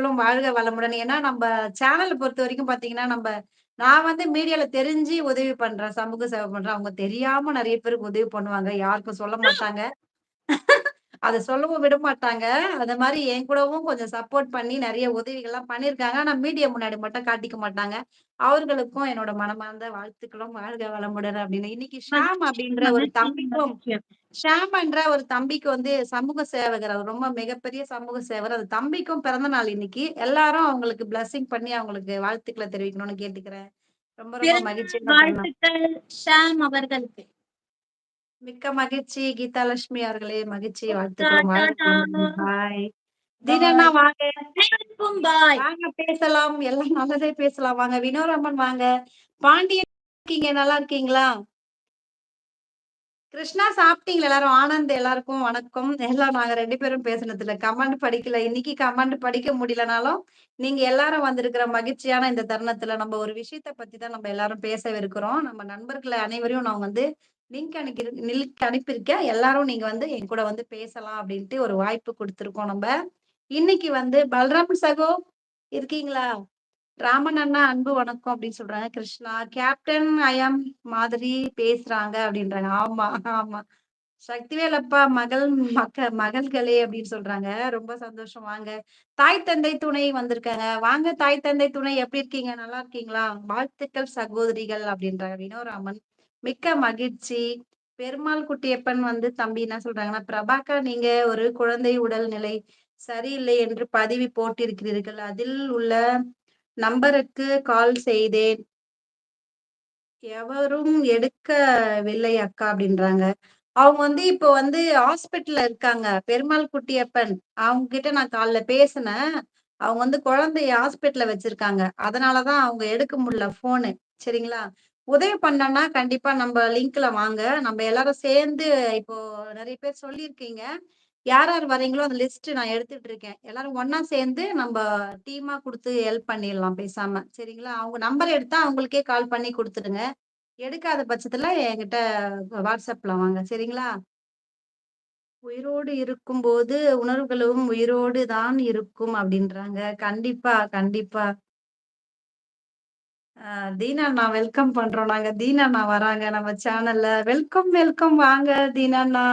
மக்களும் வாழ்க வளமுடன். ஏன்னா நம்ம சேனலை பொறுத்த வரைக்கும் பாத்தீங்கன்னா நம்ம நான் வந்து மீடியால தெரிஞ்சு உதவி பண்றேன். சமூக சேவை பண்றேன். அவங்க தெரியாம நிறைய பேருக்கு உதவி பண்ணுவாங்க. யாருக்கும் சொல்ல மாட்டாங்க. அத சொல்லவும் விட மாட்டாங்க. அந்த மாரி என் கூடவும் கொஞ்சம் சப்போர்ட் பண்ணி நெறைய உதவிகள்லாம் பண்ணியிருக்காங்க. ஆனா மீடியா முன்னாடி மட்டும் காட்டிக்க மாட்டாங்க. அவர்களுக்கும் என்னோட மனமார்ந்த வாழ்த்துக்களும் வாழ்க வளமுடன் அப்படின்னு. இன்னைக்கு ஷாம் மகிழ்ச்சி, அப்படின்ற ஒரு தம்பிக்கும் மகிழ்ச்சி. ஷாம் என்ற ஒரு தம்பிக்கு வந்து சமூக சேவகர். அவர் ரொம்ப மிகப்பெரிய சமூக சேவகர். அது தம்பிக்கும் பிறந்த நாள் இன்னைக்கு. எல்லாரும் அவங்களுக்கு பிளெஸ்ஸிங் பண்ணி அவங்களுக்கு வாழ்த்துக்கள தெரிவிக்கணும்னு கேட்டுக்கிறேன். ரொம்ப ரொம்ப. வாழ்த்துக்கள் ஷாம் அவர்களுக்கு. மிக்க மகிழ்ச்சி கீதாலட்சுமி அவர்களே. மகிழ்ச்சி. வளமுடன். பாய். வாங்க. வாங்க பேசலாம். எல்லாம் நல்லதே பேசலாம். வாங்க வினோரம்மன் வாங்க. பாண்டியன் இருக்கீங்க. நல்லா இருக்கீங்களா? கிருஷ்ணா சாப்பிட்டீங்களா எல்லாரும்? ஆனந்த் எல்லாருக்கும் வணக்கம். எல்லாம் நாங்க 2 பேரும் பேசுனதில்ல. கமெண்ட் படிக்கல. இன்னைக்கு கமெண்ட் படிக்க முடியலனாலும், நீங்க எல்லாரும் வந்திருக்கிற மகிழ்ச்சியான இந்த தருணத்துல நம்ம ஒரு விஷயத்த பத்தி தான் நம்ம எல்லாரும் பேசவிருக்கிறோம். நம்ம நண்பர்கள அனைவரையும் நான் வந்து லிங்க் அனுப்பி லிங்க் அனுப்பியிருக்கேன். எல்லாரும் நீங்க வந்து என் கூட வந்து பேசலாம் அப்படின்ட்டு ஒரு வாய்ப்பு கொடுத்துருக்கோம் நம்ம இன்னைக்கு வந்து பல்ராம் சகோ இருக்கீங்களா? ராமன் அண்ணா அன்பு வணக்கம் அப்படின்னு சொல்றாங்க. கிருஷ்ணா கேப்டன் ஐயம் மாதிரி பேசுறாங்க அப்படின்றாங்க. ஆமா, ஆமா. சக்திவேலப்பா மகள் மக்க மகள்களே அப்படின்னு சொல்றாங்க. ரொம்ப சந்தோஷம் வாங்க. தாய் தந்தை துணை வந்திருக்காங்க. வாங்க தாய் தந்தை துணை எப்படி இருக்கீங்க? நல்லா இருக்கீங்களா? வாழ்த்துக்கள் சகோதரிகள் அப்படின்றாங்க வினோராமன். மிக்க மகிழ்ச்சி. பெருமாள் குட்டியப்பன் வந்து தம்பி என்ன சொல்றாங்கன்னா, பிரபாகா நீங்க ஒரு குழந்தை உடல்நிலை சரியில்லை என்று பதிவு போட்டிருக்கிறீர்கள். அதில் உள்ள நம்பருக்கு கால் செய்தேன். எவரும் எடுக்கவில்லை அக்கா அப்படின்றாங்க. அவங்க வந்து இப்போ வந்து ஹாஸ்பிட்டல்ல இருக்காங்க. பெருமாள் குட்டியப்பன். அவங்க கிட்ட நான் காலைல பேசுனேன். அவங்க வந்து குழந்தைய ஹாஸ்பிட்டல்ல வச்சிருக்காங்க. அதனாலதான் அவங்க எடுக்க முடியல போனு சரிங்களா? உதவி பண்ணனா கண்டிப்பா நம்ம லிங்க்ல வாங்க. நம்ம எல்லாரும் சேர்ந்து இப்போ நிறைய பேர் சொல்லியிருக்கீங்க. யார் யார் வரீங்களோ அந்த லிஸ்ட் நான் எடுத்துட்டு இருக்கேன். எல்லாரும் ஒன்னா சேர்ந்து நம்ம டீமா கொடுத்து ஹெல்ப் பண்ணிடலாம் பேசாம. சரிங்களா? அவங்க நம்பர் எடுத்தா அவங்களுக்கே கால் பண்ணி கொடுத்துடுங்க எடுக்காத பட்சத்துல என்கிட்ட வாட்ஸ்அப்ல வாங்க. சரிங்களா? உயிரோடு இருக்கும்போது உணர்வுகளும் உயிரோடு தான் இருக்கும் அப்படின்றாங்க. கண்டிப்பா, கண்டிப்பா. தீனா அண்ணா வெல்கம் பண்றோம் நாங்க. தீனா அண்ணா வராங்க நம்ம சேனல்ல. வெல்கம், வெல்கம் வாங்க தீனா அண்ணா.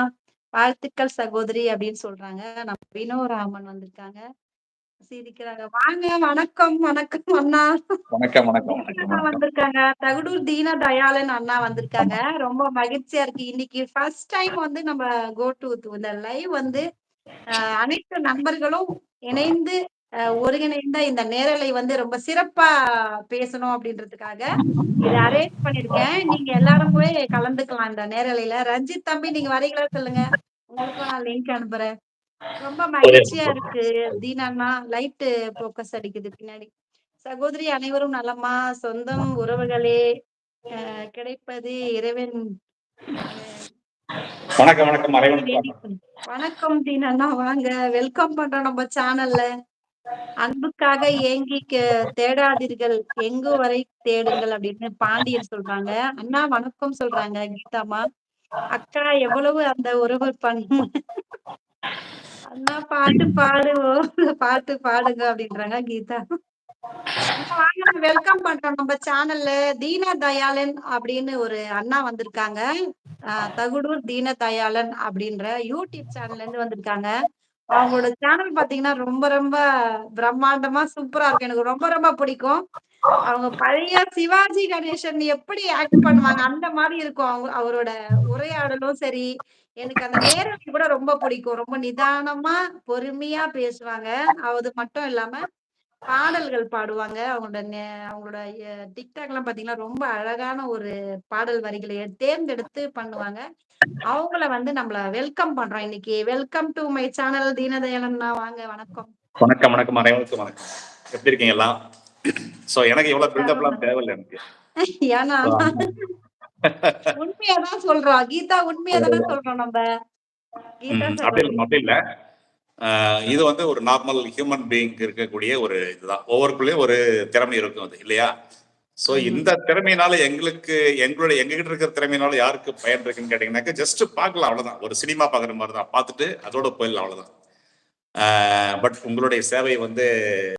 வாழ்த்துக்கள் சகோதரி அப்படின்னு சொல்றாங்க. நம்ம வினோராமன் வந்திருக்காங்க. சிரிக்கிறாங்க. வாங்க வணக்கம், வணக்கம் அண்ணா. வணக்கம், வணக்கம். வந்திருக்காங்க. தகடூர் தீன தயாளன் அண்ணா வந்திருக்காங்க. ரொம்ப மகிழ்ச்சியா இருக்கு. இன்னைக்கு ஃபர்ஸ்ட் டைம் வந்து நம்ம கோ டூ இந்த லைவ் வந்து அனைத்து நண்பர்களும் இணைந்து ஒருங்கிணைந்த இந்த நேரலை வந்து ரொம்ப சிறப்பா பேசணும் அப்படின்றதுக்காக இத அரேஞ்ச் பண்ணியிருக்கேன். நீங்க எல்லாரும் போய் கலந்துக்கலாம் இந்த நேரலையில. ரஞ்சித் தம்பி நீங்க வரீங்களா சொல்லுங்க. உங்களுக்கும் நான் லிங்க் அனுப்புறேன். ரொம்ப மகிழ்ச்சியா இருக்கு. தீனா அண்ணா லைட்டு ஃபோக்கஸ் அடிக்குது பின்னாடி. சகோதரி அனைவரும் நலமா? சொந்தம் உறவுகளே கிடைப்பது இறைவன் வணக்கம், வணக்கம். வணக்கம். தீனா வாங்க. வெல்கம் பண்றோம் நம்ம சேனல்ல. அன்புக்காக ஏங்கி கே தேடாதீர்கள். எங்கு வரை தேடுங்கள் அப்படின்னு பாண்டியன் சொல்றாங்க. அண்ணா வணக்கம் சொல்றாங்க கீதாமா அக்கா எவ்வளவு அந்த உறவு பண்ணும். அண்ணா பாட்டு பாடுவோம். பாட்டு பாடுங்க அப்படின்றாங்க கீதா. வெல்கம் பண்றோம் நம்ம சேனல்ல. தீன தயாளன் அப்படின்னு ஒரு அண்ணா வந்திருக்காங்க. தகுடூர் தீன தயாளன் அப்படின்ற யூடியூப் சேனல்ல இருந்து வந்திருக்காங்க. அவங்களோட சேனல் பாத்தீங்கன்னா ரொம்ப ரொம்ப பிரம்மாண்டமா சூப்பரா இருக்கும். எனக்கு ரொம்ப ரொம்ப பிடிக்கும். அவங்க பழைய சிவாஜி கணேசன் எப்படி ஆக்ட் பண்ணுவாங்க, அந்த மாதிரி இருக்கும். அவங்க அவரோட உரையாடலும் சரி, எனக்கு அந்த நேரம் கூட ரொம்ப பிடிக்கும். ரொம்ப நிதானமா, பொறுமையா பேசுவாங்க. அது மட்டும் இல்லாம பாடல்கள் பாடுவாங்க. அவங்களோட அவங்களோட எ டிக்டாக்லாம் பார்த்தீங்கன்னா, ரொம்ப அழகான ஒரு பாடல் வரிகளை தேர்ந்தெடுத்து பண்ணுவாங்க. அவங்கள வந்து நம்மள வெல்கம் பண்றோம் இன்னைக்கு. Welcome to my channel Deenadayalan அண்ணா வாங்க வணக்கம். வணக்கம், வணக்கம். அனைவருக்கும் வணக்கம். எப்படி இருக்கீங்க எல்லாம்? சோ எனக்கு இவ்வளவு பில்டப்லாம் தேவையில்ல எனக்கு. ஏன்னா So, உண்மையா தான் சொல்றோம். கீதா உண்மையா தானே சொல்றோம் நம்ப. கீதா அப்படி இல்ல, இது வந்து ஒரு நார்மல் ஹியூமன் பீயிங்க்கு இருக்கக்கூடிய ஒரு இதுதான். ஒவ்வொருக்குள்ளேயும் ஒரு திறமை இருக்கும் அது இல்லையா? ம்ஹ்ம். இந்த திறமையினால எங்களுக்கு எங்களுடைய எங்ககிட்ட இருக்கிற திறமையினால யாருக்கு பயன் இருக்குன்னு கேட்டீங்கன்னாக்க ஜஸ்ட் பார்க்கலாம் அவ்வளவுதான். ஒரு சினிமா பார்க்குற மாதிரி தான். பார்த்துட்டு அதோட போயிடலாம் அவ்வளவுதான். பட் உங்களுடைய சேவை வந்து